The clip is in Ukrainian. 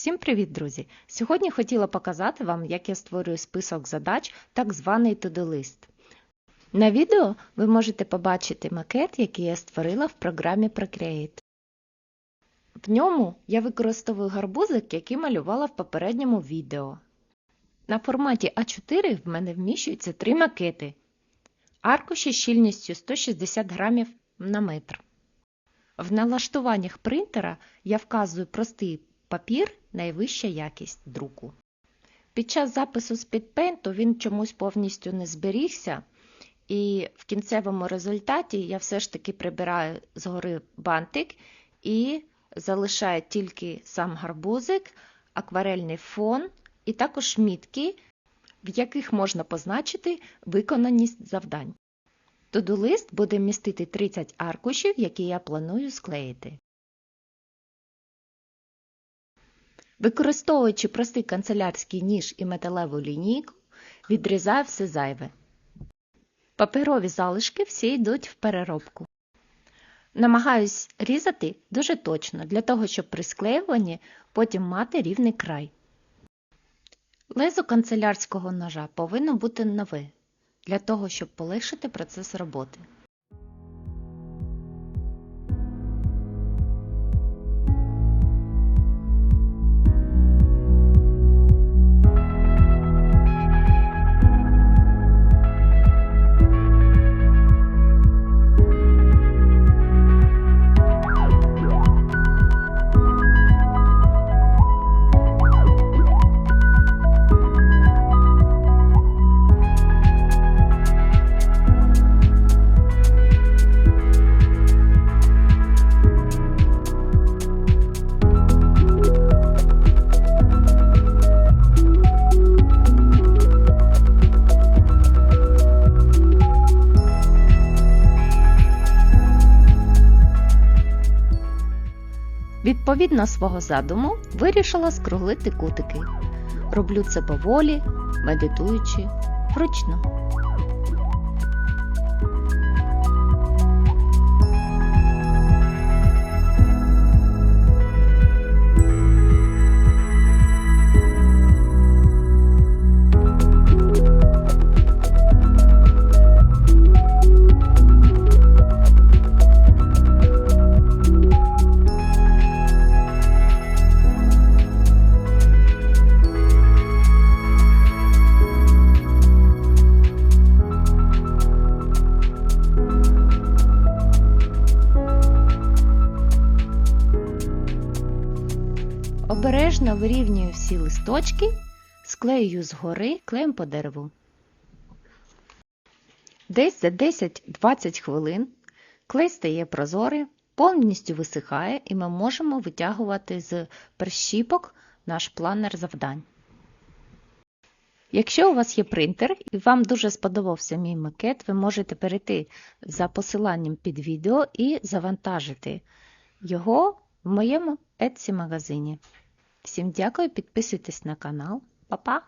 Всім привіт, друзі! Сьогодні хотіла показати вам, як я створюю список задач, так званий to-do-лист. На відео ви можете побачити макет, який я створила в програмі Procreate. В ньому я використовую гарбузик, який малювала в попередньому відео. На форматі А4 в мене вміщуються три макети. Аркуші щільністю 160 грамів на метр. В налаштуваннях принтера я вказую простий папір найвища якість друку. Під час запису з підпейнту він чомусь повністю не зберігся, і в кінцевому результаті я все ж таки прибираю згори бантик і залишаю тільки сам гарбузик, акварельний фон і також мітки, в яких можна позначити виконаність завдань. Тодулист буде містити 30 аркушів, які я планую склеїти. Використовуючи простий канцелярський ніж і металеву лінійку, відрізаю все зайве. Паперові залишки всі йдуть в переробку. Намагаюсь різати дуже точно, для того, щоб при склеюванні потім мати рівний край. Лезо канцелярського ножа повинно бути нове, для того, щоб полегшити процес роботи. Відповідно свого задуму вирішила скруглити кутики. Роблю це поволі, медитуючи, вручну. Обережно вирівнюю всі листочки, склею згори клеєм по дереву. Десь за 10-20 хвилин клей стає прозорий, повністю висихає і ми можемо витягувати з прищіпок наш планер завдань. Якщо у вас є принтер і вам дуже сподобався мій макет, ви можете перейти за посиланням під відео і завантажити його в моєму Etsy магазині. Всім дякую, підписуйтесь на канал. Па-па!